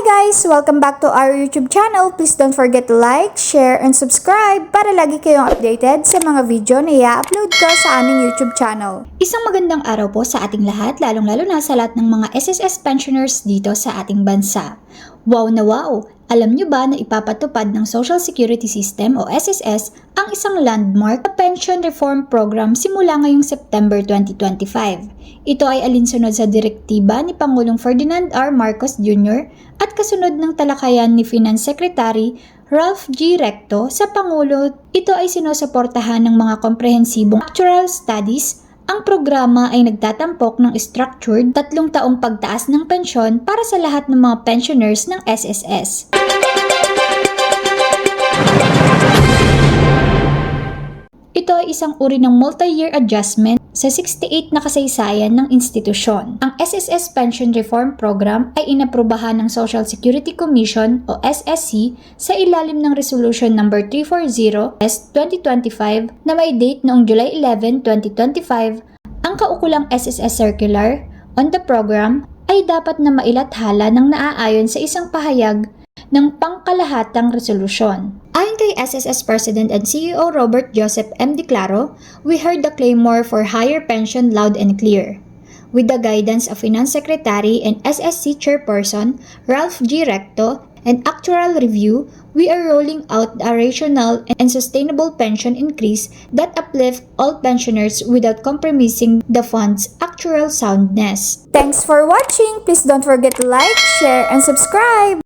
guys! Welcome back to our YouTube channel. Please don't forget to like, share, and subscribe para lagi kayong updated sa mga video na i-upload ko sa aming YouTube channel. Isang magandang araw po sa ating lahat, lalong-lalo na sa lahat ng mga SSS pensioners dito sa ating bansa. Wow na wow! Alam nyo ba na ipapatupad ng Social Security System o SSS ang isang landmark na pension reform program simula ngayong September 2025? Ito ay alinsunod sa direktiba ni Pangulong Ferdinand R. Marcos Jr. at kasunod ng talakayan ni Finance Secretary Ralph G. Recto sa Pangulo. Ito ay sinusuportahan ng mga komprehensibong actuarial studies ang programa ay nagtatampok ng structured tatlong taong pagtaas ng pensyon para sa lahat ng mga pensioners ng SSS. Ay isang uri ng multi-year adjustment sa 68 na kasaysayan ng institusyon. Ang SSS Pension Reform Program ay inaprubahan ng Social Security Commission o SSC sa ilalim ng Resolution No. 340-S-2025 na may date noong July 11, 2025 ang kaukulang SSS Circular on the program ay dapat na mailathala ng naaayon sa isang pahayag ng pangkalahatang resolusyon. Ayon SSS President and CEO Robert Joseph M. Declaro, we heard the clamor for higher pension loud and clear. With the guidance of Finance Secretary and SSC Chairperson Ralph G. Recto and actuarial review, we are rolling out a rational and sustainable pension increase that uplift all pensioners without compromising the fund's actuarial soundness. Thanks for watching! Please don't forget to like, share, and subscribe!